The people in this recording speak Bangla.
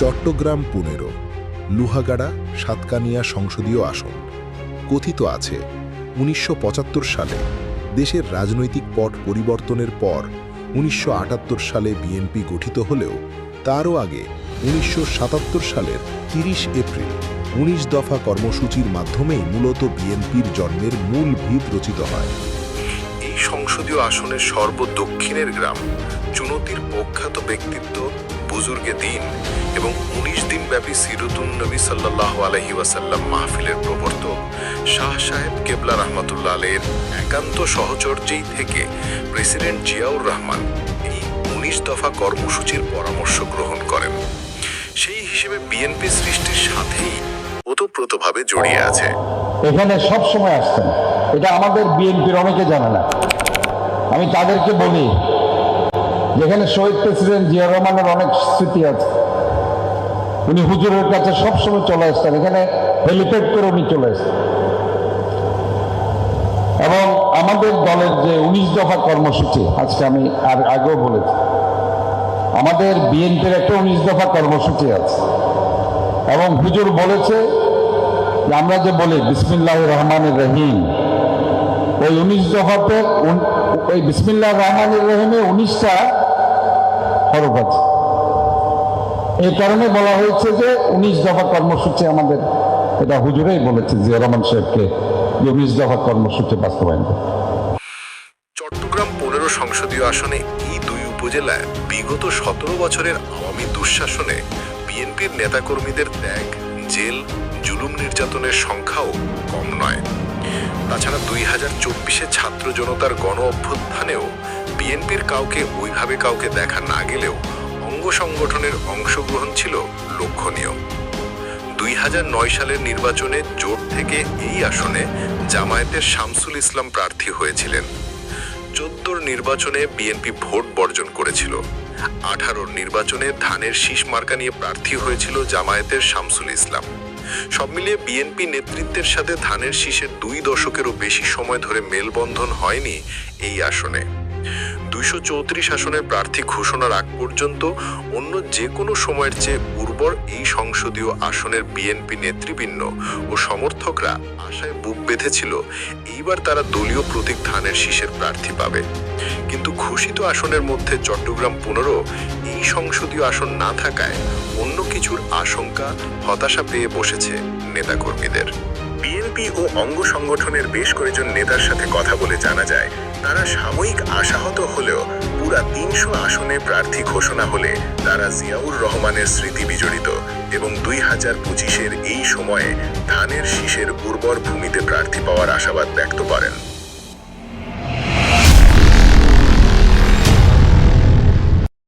চট্টগ্রাম পনেরো, লুহাগাড়া, সাতকানিয়া সংসদীয় আসন। কথিত আছে, উনিশশো পঁচাত্তর সালে দেশের রাজনৈতিক পট পরিবর্তনের পর উনিশশো আটাত্তর সালে বিএনপি গঠিত হলেও তারও আগে উনিশশো সাতাত্তর সালের তিরিশ এপ্রিল উনিশ দফা কর্মসূচির মাধ্যমেই মূলত বিএনপির জন্মের মূল ভিত রচিত হয়। এই সংসদীয় আসনের সর্বদক্ষিণের গ্রাম, চুনতির প্রখ্যাত ব্যক্তিত্ব বুজুর্গে দিন এবং উনিশ দিনব্যাপী সিরুতুন নবী সাল্লাহ আলহি ওয়াসাল্লাম মাহফিলের প্রবর্তক শাহ সাহেব কেবলা রহমতুল্লাহ আলের একান্ত সহচর্যেই থেকে প্রেসিডেন্ট জিয়াউর রহমান এই উনিশ দফা কর্মসূচির পরামর্শ গ্রহণ করেন। সেই হিসেবে বিএনপি সৃষ্টির সাথেই ওতপ্রোতভাবে জড়িয়ে আছে। এখানে সব সময় আসতেন এটা আমাদের বিএনপির, অনেকে জানে না। আমি তাদেরকে বলি যেখানে শহীদ প্রেসিডেন্ট জিয়া রহমানের অনেক স্মৃতি আছে। উনি হুজুরের কাছে সবসময় চলে আসতেন। এখানে হেলিপ্যাড করে উনি চলে আসতেন। এবং আমাদের দলের যে উনিশ দফা কর্মসূচি, আজকে আমি আর আগেও বলেছি, আমাদের বিএনপির একটা উনিশ দফা কর্মসূচি আছে। এবং হুজুর বলেছে আমরা যে বলি বিসমিল্লাহ রহমানের রহিম ওই উনিশ দফাতে ওই বিসমিল্লাহ রহমান রহিমে উনিশটা হরফ আছে এই কারণে বলা হয়েছে যে উনিশ দফা কর্মসূচি আমাদের, এটা হুজুরেই বলেছে যে রহমান সাহেবকে যে উনিশ দফা কর্মসূচি বাস্তবায়ন। চট্টগ্রাম পনেরো সংসদীয় আসনে এই দুই উপজেলায় বিগত সতেরো বছরের আওয়ামী দুঃশাসনে বিএনপির নেতাকর্মীদের ত্যাগ, জেল, জুলুম নির্যাতনের সংখ্যাও কম নয় তাছাড়া দুই হাজার চব্বিশে ছাত্র জনতার গণ অভ্যুত্থানেও বিএনপির কাউকে ওইভাবে কাউকে দেখা না গেলেও অঙ্গ সংগঠনের অংশগ্রহণ ছিল লক্ষণীয়। দুই হাজার নয় সালের নির্বাচনে জোট থেকে এই আসনে জামায়াতের শামসুল ইসলাম প্রার্থী হয়েছিলেন। চোদ্দোর নির্বাচনে বিএনপি ভোট বর্জন করেছিল। আঠারোর নির্বাচনে ধানের শীষ মার্কা নিয়ে প্রার্থী হয়েছিল জামায়াতের শামসুল ইসলাম। সব মিলিয়ে বিএনপি নেতৃত্বের সাথে ধানের শীষের দুই দশকেরও বেশি সময় ধরে মেলবন্ধন হয়নি এই আসনে। দুইশো চৌত্রিশ আসনের প্রার্থী ঘোষণার আগ পর্যন্ত অন্য যে কোনো সময়ের চেয়ে উর্বর এই সংসদীয় আসনের বিএনপি নেতৃবৃন্দ ও সমর্থকরা আশায় বুক বেঁধেছিল, এইবার তারা দলীয় প্রতীক ধানের শীষের প্রার্থী পাবে। কিন্তু ঘোষিত আসনের মধ্যে চট্টগ্রাম পনেরো, এই সংসদীয় আসন না থাকায় অন্য কিছুর আশঙ্কা, হতাশা পেয়ে বসেছে নেতাকর্মীদের। বিএনপি ও অঙ্গ সংগঠনের বেশ কয়েকজন নেতার সাথে কথা বলে জানা যায়, তারা সাময়িক আশাহত হলেও পুরা তিনশো আসনে প্রার্থী ঘোষণা হলে তারা জিয়াউর রহমানের স্মৃতি বিজড়িত এবং দুই হাজার পঁচিশের এই সময়ে ধানের শীষের উর্বর ভূমিতে প্রার্থী পাওয়ার আশাবাদ ব্যক্ত করেন।